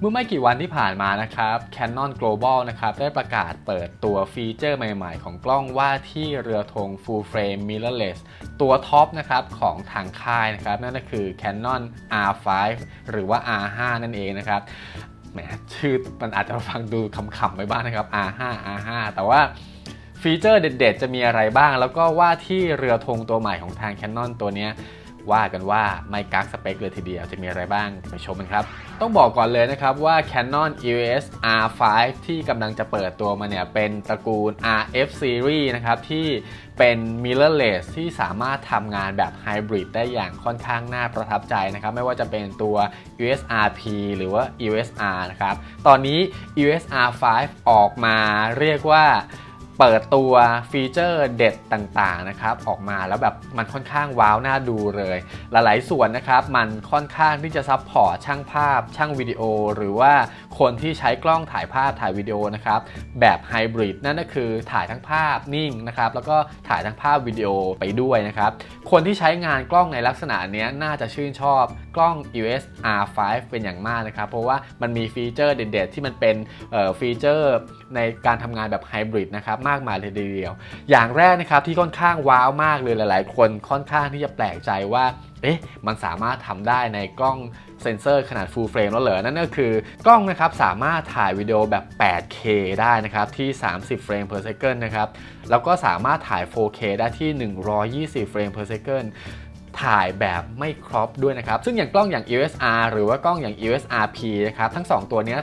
เมื่อไม่กี่วันที่ผ่านมานะครับ Canon Global นะครับได้ประกาศเปิดตัวฟีเจอร์ใหม่ๆ ของกล้องว่าที่เรือธง Full Frame Mirrorless ตัวท็อปนะครับของทางค่ายนะครับนั่นก็คือ Canon R5 หรือว่า R5 นั่นเองนะครับแหมชื่อมันอาจจะฟังดูขำๆไปบ้างนะครับ R5 R5 แต่ว่าฟีเจอร์เด็ดๆ จะมีอะไรบ้าง แล้วก็ว่าที่เรือธงตัวใหม่ของทาง Canon ตัวเนี้ย ว่ากันว่าไม่กักสเปคเลยทีเดียวจะมีอะไรบ้างไปชมกันครับ ต้องบอกก่อนเลยนะครับว่า Canon EOS R5 ที่กำลังจะเปิดตัวมาเนี่ย เป็นตระกูล RF Series นะครับที่เป็น mirrorless ที่สามารถทำงานแบบไฮบริดได้อย่างค่อนข้างน่าประทับใจนะครับ ไม่ว่าจะเป็นตัว EOS RP หรือว่า EOS R นะครับ ตอนนี้ EOS R5 ออกมาเรียกว่า เปิดตัวฟีเจอร์เด็ดต่างๆนะครับออกมาแล้วแบบมันค่อนข้างว้าวน่าดูเลย หลายๆส่วนนะครับมันค่อนข้างที่จะซับพอร์ตช่างภาพ ช่างวิดีโอ หรือว่าคนที่ใช้กล้องถ่ายภาพถ่ายวิดีโอนะครับแบบไฮบริดนั่นก็คือถ่ายทั้งภาพนิ่งนะครับแล้วก็ถ่ายทั้งภาพวิดีโอไปด้วยนะครับคนที่ใช้งานกล้องในลักษณะนี้น่าจะชื่นชอบ กล้อง EOS R5 เป็นอย่างมากนะครับ เพราะว่ามันมีฟีเจอร์เด็ดๆ ที่มันเป็นฟีเจอร์ในการทำงานแบบไฮบริดนะครับ มากมายเลยทีเดียว อย่างแรกนะครับที่ค่อนข้างว้าวมากเลยหลาย ๆ คนค่อนข้างที่จะแปลกใจว่าเอ๊ะ มันสามารถทำได้ในกล้องเซนเซอร์ขนาด full frame แล้วเหรอ นั่นก็คือกล้องนะครับสามารถถ่ายวิดีโอแบบ 8K ได้นะครับ ที่ 30 เฟรม per second นะครับ แล้วก็สามารถถ่าย 4K ได้ที่ 120 เฟรม per second ถ่ายแบบไม่ครอปด้วยนะครับ ซึ่งอย่างกล้องอย่าง EOS R หรือว่ากล้องอย่าง EOS RP นะครับทั้ง 2 ตัวนี้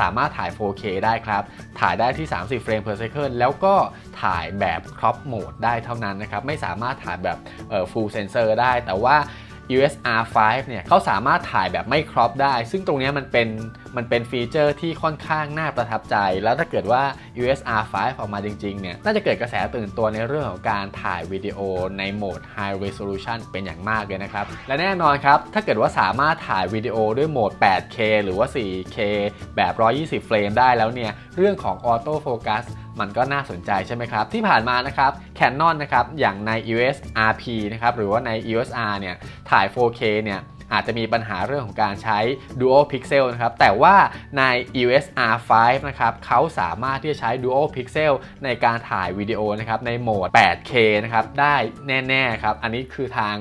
สามารถถ่าย 4K ได้ครับ ถ่ายได้ที่ 30 เฟรม per second แล้วก็ถ่ายแบบครอปโหมดได้เท่านั้นนะครับ ไม่สามารถถ่ายแบบ full sensor ได้ แต่ว่า EOS R5 เนี่ยเขาสามารถถ่ายแบบไม่ครอปได้ ซึ่งตรงนี้มันเป็นมันเป็นฟีเจอร์ที่ค่อนข้างน่าประทับใจ แล้วถ้าเกิดว่า EOS R5 ออกมาจริงๆเนี่ยน่าจะเกิดกระแสตื่นตัวในเรื่องของการถ่ายวิดีโอในโหมด High Resolution เป็นอย่างมากเลยนะครับ และแน่นอนครับ ถ้าเกิดว่าสามารถถ่ายวิดีโอด้วยโหมด 8K หรือว่า 4K แบบ 120 เฟรมได้แล้วเนี่ยเรื่องของ Auto Focus มันก็น่าสนใจใช่ไหมครับ ที่ผ่านมานะครับ Canon นะครับ อย่างใน EOS RP นะครับ หรือว่าใน EOS R เนี่ย ถ่าย 4K เนี่ยอาจจะมีปัญหาเรื่องของการใช้ Dual Pixel นะครับ แต่ว่าใน EOS R5 นะครับเขาสามารถที่จะใช้ Dual Pixel ในการถ่ายวิดีโอนะครับในโหมด 8K นะครับ ได้แน่ ๆ ครับ อันนี้คือทาง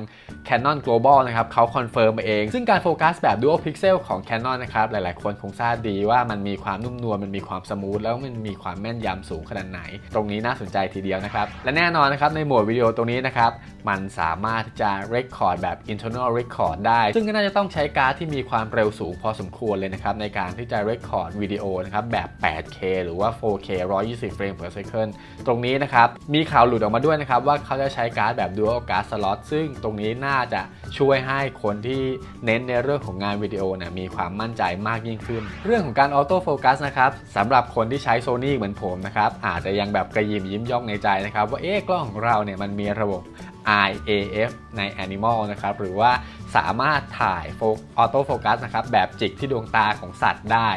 Canon Global นะครับเขาคอนเฟิร์มมาเอง ซึ่งการโฟกัสแบบ Dual Pixel ของ Canon นะครับ หลายๆ คนคงทราบดีว่ามันมีความนุ่มนวล มันมีความสมูท แล้วมันมีความแม่นยำสูงขนาดไหน ตรงนี้น่าสนใจทีเดียวนะครับ และแน่นอนนะครับ ในโหมดวิดีโอตรงนี้นะครับ มันสามารถจะ record แบบ internal record ได้ ซึ่งก็น่าจะต้องใช้การ์ดที่มีความเร็วสูงพอสมควรเลยนะครับ ในการที่จะ record วิดีโอนะครับแบบ 8K หรือว่า 4K 120เฟรม per second ตรงนี้นะครับ มีข่าวหลุดออกมาด้วยนะครับว่าเขาจะใช้การ์ดแบบ dual card slot ซึ่งตรงนี้น่าจะช่วยให้คนที่เน้นในเรื่องของงานวิดีโอเนี่ยมีความมั่นใจมากยิ่งขึ้น เรื่องของการออโต้โฟกัสนะครับสำหรับคนที่ใช้ Sony เหมือนผมนะครับอาจจะยังแบบกระยิมยิ้มย่องในใจนะครับว่าเอ๊ะกล้องของเราเนี่ยมันมีระบบ IAF ใน Animal นะครับหรือว่าสามารถถ่ายออโต้โฟกัสนะครับแบบจิกที่ดวงตาของสัตว์ได้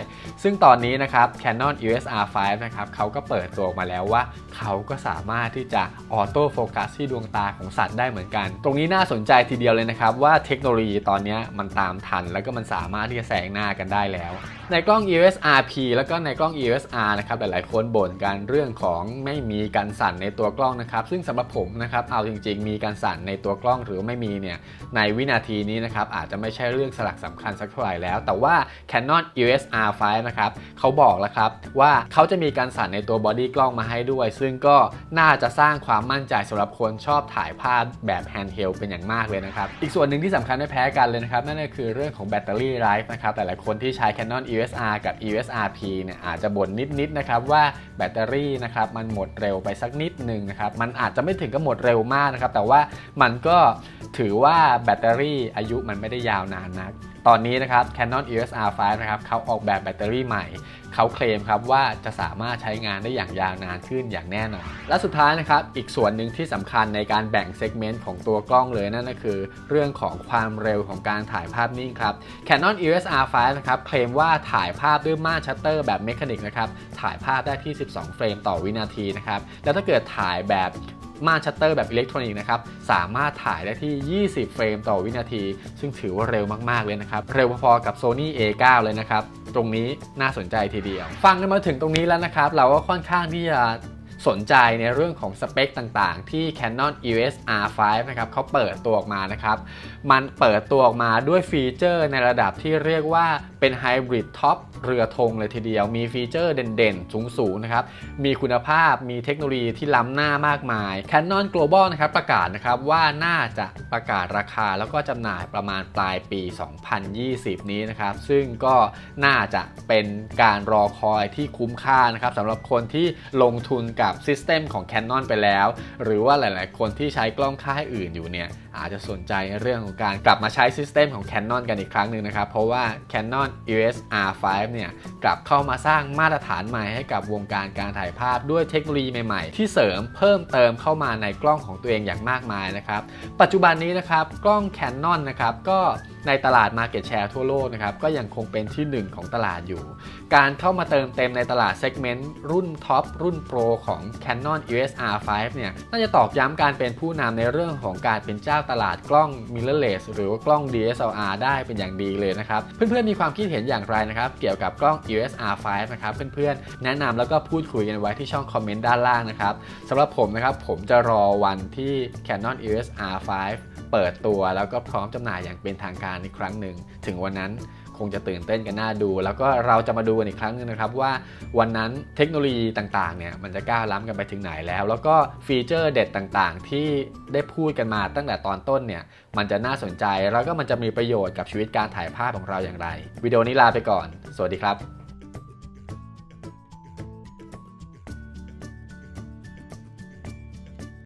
ซึ่งตอนนี้นะครับ Canon EOS R5 นะครับเขาก็เปิดตัวมาแล้วว่า เขาก็สามารถที่จะออโต้โฟกัสที่ดวงตาของสัตว์ได้เหมือนกัน ตรงนี้น่าสนใจทีเดียวเลยนะครับ ว่าเทคโนโลยีตอนนี้มันตามทัน แล้วก็มันสามารถที่จะแซงหน้ากันได้แล้ว ในกล้อง EOS RP แล้วก็ในกล้อง EOS R นะครับหลายๆ คนบ่นกันเรื่องของไม่มีการสั่นในตัวกล้องนะครับซึ่งสำหรับผมนะครับเอาจริง ๆ มีการสั่นในตัวกล้องหรือไม่มีเนี่ยในวินาทีนี้นะครับอาจจะไม่ใช่เรื่องสลักสำคัญสักเท่าไหร่แล้ว แต่ว่า Canon EOS R5 นะครับเขาบอกแล้วครับว่าเขาจะมีการสั่นในตัวบอดี้กล้องมาให้ด้วย ซึ่งก็น่าจะสร้างความมั่นใจสำหรับคนชอบถ่ายภาพแบบแฮนด์เฮลเป็นอย่างมากเลยนะครับ อีกส่วนหนึ่งที่สำคัญไม่แพ้กันเลยนะครับ นั่นก็คือเรื่องของแบตเตอรี่ไลฟ์นะครับหลายๆคนที่ใช้ Canon EOS R กับ EOS RP เนี่ยอาจจะบ่นนิดๆนะครับว่าแบตเตอรี่นะครับมันหมดเร็วไปสักนิดหนึ่งนะครับมันอาจจะไม่ถึงกับหมดเร็วมากนะครับแต่ว่ามันก็ถือว่าแบตเตอรี่อายุมันไม่ได้ยาวนานนัก ตอนนี้นะครับ Canon EOS R5 นะครับเขาออกแบบแบตเตอรี่ใหม่ เขาเคลมครับว่าจะสามารถใช้งานได้อย่างยาวนานขึ้นอย่างแน่นอน และสุดท้ายนะครับ อีกส่วนหนึ่งที่สำคัญในการแบ่งเซกเมนต์ของตัวกล้องเลยนั่นก็คือ เรื่องของความเร็วของการถ่ายภาพนิ่งครับ Canon EOS R5 นะครับเคลมว่าถ่ายภาพด้วยม่านชัตเตอร์แบบเมคานิกนะครับถ่ายภาพได้ที่ 12 เฟรมต่อวินาทีนะครับแล้วถ้าเกิดถ่ายแบบ Smart Shutter แบบอิเล็กทรอนิกส์นะครับ สามารถถ่ายได้ที่ 20 เฟรมต่อวินาที ซึ่งถือว่าเร็วมาก ๆ เลยนะครับ เร็วพอๆกับ Sony A9 เลยนะครับ ตรงนี้น่าสนใจทีเดียว ฟังกันมาถึงตรงนี้แล้วนะครับ เราก็ค่อนข้างที่จะสนใจในเรื่องของสเปคต่างๆ ที่ Canon EOS R5 นะครับเขาเปิดตัวออกมานะครับ มันเปิดตัวออกมาด้วยฟีเจอร์ในระดับที่เรียกว่าเป็นไฮบริดท็อป เรือธงเลยทีเดียว มีฟีเจอร์เด่นๆ สูงๆ นะครับ มีคุณภาพ มีเทคโนโลยีที่ล้ำหน้ามากมาย Canon Global นะครับประกาศนะครับว่าน่าจะประกาศราคาแล้วก็จำหน่ายประมาณปลายปี 2020 นี้นะครับ ซึ่งก็น่าจะเป็นการรอคอยที่คุ้มค่านะครับสำหรับคนที่ลงทุนกับซิสเต็มของ Canon ไปแล้ว หรือว่าหลายๆ คนที่ใช้กล้องค่ายอื่นอยู่เนี่ย อาจจะสนใจเรื่องของการกลับมาใช้ซิสเต็มของ Canon กันอีกครั้งหนึ่งนะครับ เพราะว่า Canon EOS R5 เนี่ยกลับเข้ามาสร้างมาตรฐานใหม่ให้กับวงการการถ่ายภาพด้วยเทคโนโลยีใหม่ๆ ที่เสริมเพิ่มเติมเข้ามาในกล้องของตัวเองอย่างมากมายนะครับ ปัจจุบันนี้นะครับกล้อง Canon นะครับก็ในตลาด Market Share ทั่วโลกนะครับก็ยังคงเป็นที่ 1 ของตลาดอยู่ การเข้ามาเติมเต็มในตลาดเซกเมนต์รุ่นท็อปรุ่นโปรของ Canon EOS R5 เนี่ยน่าจะตอกย้ำการเป็นผู้นำในเรื่องของการเป็นเจ้าตลาดกล้อง mirrorless หรือว่ากล้อง DSLR ได้เป็นอย่างดีเลยนะครับ เพื่อนๆมีความคิดเห็นอย่างไรนะครับ เกี่ยวกับกล้อง EOS R5 นะครับ เพื่อนๆ แนะนำแล้วก็พูดคุยกันไว้ที่ช่องคอมเมนต์ด้านล่างนะครับสำหรับผมนะครับผมจะรอวันที่ Canon EOS R5 เปิดตัวแล้วก็พร้อมจำหน่ายอย่างเป็นทางการอีกครั้งหนึ่ง ถึงวันนั้น คงจะตื่นเต้นกันน่าดู แล้วก็เราจะมาดูกันอีกครั้งนึงนะครับว่าวันนั้นเทคโนโลยีต่างๆเนี่ยมันจะก้าวล้ำกันไปถึงไหนแล้ว แล้วก็ฟีเจอร์เด็ดต่างๆ ที่ได้พูดกันมาตั้งแต่ตอนต้นเนี่ยมันจะน่าสนใจแล้วก็มันจะมีประโยชน์กับชีวิตการถ่ายภาพของเราอย่างไร วิดีโอนี้ลาไปก่อน สวัสดีครับ